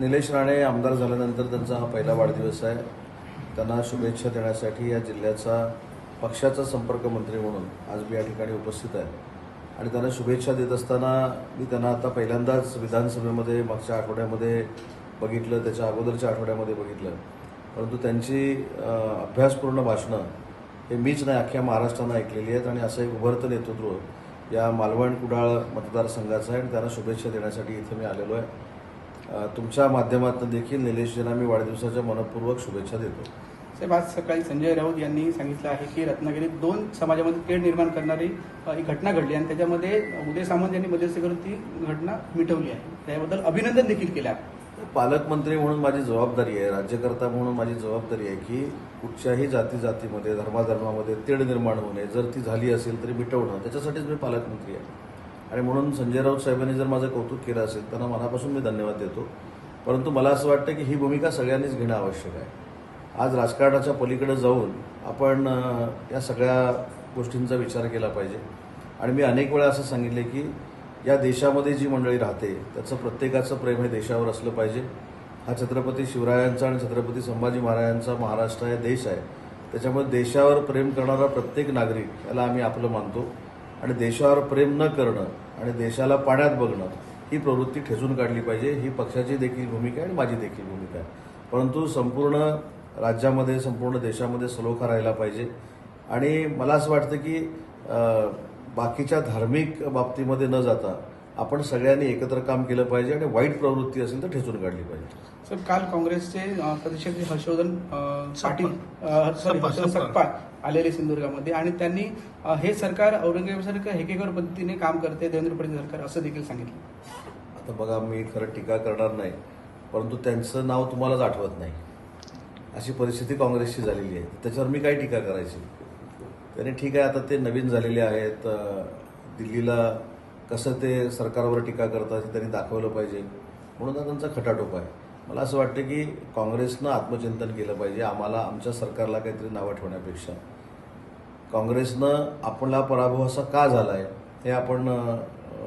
निलेश राणे आमदार झाल्यानंतर त्यांचा हा पहिला वाढदिवस आहे. त्यांना शुभेच्छा देण्यासाठी या जिल्ह्याचा पक्षाचा संपर्क मंत्री म्हणून आज मी या ठिकाणी उपस्थित आहे. आणि त्यांना शुभेच्छा देत असताना मी त्यांना आता पहिल्यांदाच विधानसभेमध्ये मागच्या आठवड्यामध्ये बघितलं त्याच्या अगोदरच्या आठवड्यामध्ये बघितलं. परंतु त्यांची अभ्यासपूर्ण भाषणं हे मीच नाही अख्ख्या महाराष्ट्रानं ऐकलेली आहेत आणि असं एक उभरतं नेतृत्व या मालवण कुडाळ मतदारसंघाचं आहे आणि त्यांना शुभेच्छा देण्यासाठी इथे मी आलेलो आहे. तुमच्या माध्यमातून देखील निलेशजींना मी वाढदिवसाच्या मनपूर्वक शुभेच्छा देतो. साहेब आज सकाळी संजय राऊत यांनी सांगितलं आहे की रत्नागिरीत दोन समाजामध्ये तेढ निर्माण करणारी एक घटना घडली आणि त्याच्यामध्ये उदय सामंत यांनी मध्यस्थी करून ती घटना मिटवली आहे. त्याबद्दल अभिनंदन देखील केलं आहे. पालकमंत्री म्हणून माझी जबाबदारी आहे राज्यकर्ता म्हणून माझी जबाबदारी आहे की कुठच्याही जाती जातीमध्ये धर्माधर्मामध्ये तेढ निर्माण होणे जर ती झाली असेल तरी मिटवणं त्याच्यासाठीच मी पालकमंत्री आहे. आणि म्हणून संजय राऊत साहेबांनी जर माझं कौतुक केलं असेल त्यांना मनापासून मी धन्यवाद देतो. परंतु मला असं वाटतं की ही भूमिका सगळ्यांनीच घेणं आवश्यक आहे. आज राजकारणाच्या पलीकडे जाऊन आपण या सगळ्या गोष्टींचा विचार केला पाहिजे. आणि मी अनेक वेळा असं सांगितले की या देशामध्ये जी मंडळी राहते त्याचं प्रत्येकाचं प्रेम हे देशावर असलं पाहिजे. हा छत्रपती शिवरायांचा आणि छत्रपती संभाजी महाराजांचा महाराष्ट्र हे देश आहे. त्याच्यामुळे देशावर प्रेम करणारा प्रत्येक नागरिक याला आम्ही आपलं मानतो. आणि देशावर प्रेम न करणं आणि देशाला पाण्यात बघणं ही प्रवृत्ती ठेचून काढली पाहिजे. ही पक्षाची देखील भूमिका आहे आणि माझी देखील भूमिका आहे. परंतु संपूर्ण राज्यामध्ये संपूर्ण देशामध्ये सलोखा राहिला पाहिजे. आणि मला असं वाटतं की बाकीच्या धार्मिक बाबतीमध्ये न जाता आपण सगळ्यांनी एकत्र काम केलं पाहिजे आणि वाईट प्रवृत्ती असेल तर ठेचून काढली पाहिजे. साहेब काल काँग्रेसचे प्रदेशाध्यक्ष हर्षवर्धन अ, पाटील अ, सॉरी सपकाळ, हर्षवर्धन सपकाळ. सकपाळ आलेले सिंधुदुर्गामध्ये आणि त्यांनी अ, हे सरकार औरंगजेबासारखं हेकेकर पद्धतीने काम करते देवेंद्र फडणवीस सरकार असं देखील सांगितलं. आता बघा मी खरं टीका करणार नाही परंतु त्यांचं नाव तुम्हालाच आठवत नाही. अशी परिस्थिती काँग्रेसची झालेली आहे. त्याच्यावर मी काय टीका करायची? त्याने ठीक आहे आता ते नवीन झालेले आहेत. अं, दिल्लीला कसं ते सरकारवर टीका करतात हे त्यांनी दाखवलं पाहिजे. म्हणून हा त्यांचा खटाटोप आहे. मला असं वाटतं की काँग्रेसनं आत्मचिंतन केलं पाहिजे. आम्हाला आमच्या सरकारला काहीतरी नावं ठेवण्यापेक्षा. काँग्रेसनं आपला पराभव असा का झाला आहे हे आपण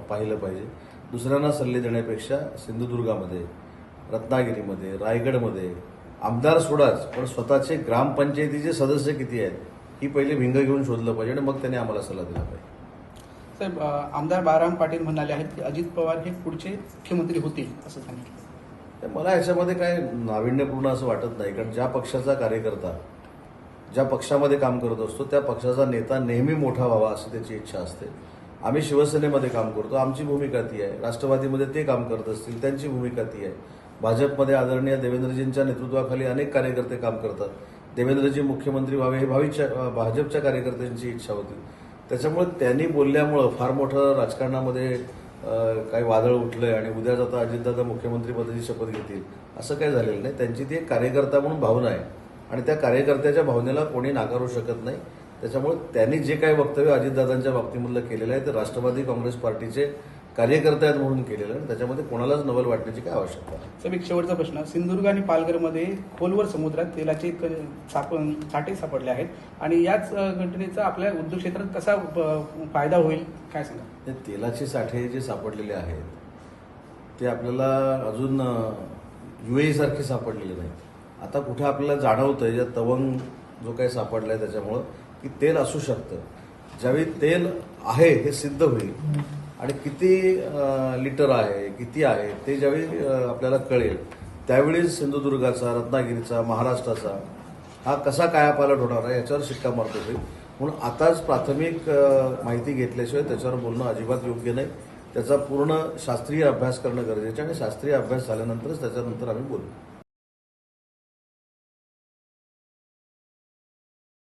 पाहिलं पाहिजे. दुसऱ्यांना सल्ले देण्यापेक्षा सिंधुदुर्गामध्ये रत्नागिरीमध्ये रायगडमध्ये आमदार सोडाच पण स्वतःचे ग्रामपंचायतीचे सदस्य किती आहेत ही पहिले भिंग घेऊन शोधलं पाहिजे आणि मग त्यांनी आम्हाला सल्ला दिला पाहिजे. साहेब आमदार बाराम पाटील म्हणाले आहेत की अजित पवार हे पुढचे मुख्यमंत्री होतील असं सांगितलं. मला याच्यामध्ये काय नाविन्यपूर्ण असं वाटत नाही कारण ज्या पक्षाचा कार्यकर्ता ज्या पक्षामध्ये काम करत असतो त्या पक्षाचा नेता नेहमी मोठा व्हावा अशी त्याची इच्छा असते. आम्ही शिवसेनेमध्ये काम करतो आमची भूमिका ती आहे. राष्ट्रवादीमध्ये ते काम करत असतील त्यांची भूमिका ती आहे. भाजपमध्ये आदरणीय देवेंद्रजींच्या नेतृत्वाखाली अनेक कार्यकर्ते काम करतात. देवेंद्रजी मुख्यमंत्री व्हावे हे भावीच्या भाजपच्या कार्यकर्त्यांची इच्छा होती. त्याच्यामुळे त्यांनी बोलल्यामुळं फार मोठं राजकारणामध्ये काही वादळ उठलंय आणि उद्या जाता अजितदादा मुख्यमंत्रीपदाची शपथ घेतील असं काही झालेलं नाही. त्यांची ती एक कार्यकर्ता म्हणून भावना आहे. आणि त्या कार्यकर्त्याच्या भावनेला कोणी नाकारू शकत नाही. त्याच्यामुळे त्यांनी जे काही वक्तव्य अजितदादांच्या बाबतीमधलं केलेलं आहे ते राष्ट्रवादी काँग्रेस पार्टीचे कार्यकर्ते आहेत म्हणून केलेलं आहे आणि त्याच्यामध्ये कोणालाच नवल वाटण्याची काय आवश्यकता साहेब एक शेवटचा प्रश्न. सिंधुदुर्ग आणि पालघरमध्ये खोलवर समुद्रात तेलाचे क- साप साठे सापडले आहेत आणि याच घटनेचा आपल्या उद्योग क्षेत्रात कसा फायदा होईल काय सांगा ते तेलाचे साठे जे सापडलेले आहेत ते आपल्याला अजून युए सारखे सापडलेले नाहीत. आता कुठे आपल्याला जाणवतंय ज्या तवंग जो काही सापडलाय त्याच्यामुळं की तेल असू शकतं. ज्यावेळी तेल आहे हे सिद्ध होईल आणि किती लिटर आहे किती आहे ते ज्यावेळी आपल्याला कळेल त्यावेळी सिंधुदुर्गाचा रत्नागिरीचा महाराष्ट्राचा हा कसा कायापालट होणार आहे याच्यावर शिक्का मारत होईल म्हणून आताच प्राथमिक माहिती घेतल्याशिवाय त्याच्यावर बोलणं अजिबात योग्य नाही. त्याचा पूर्ण शास्त्रीय अभ्यास करणं गरजेचं आहे आणि शास्त्रीय अभ्यास झाल्यानंतरच त्याच्यानंतर आम्ही बोलू.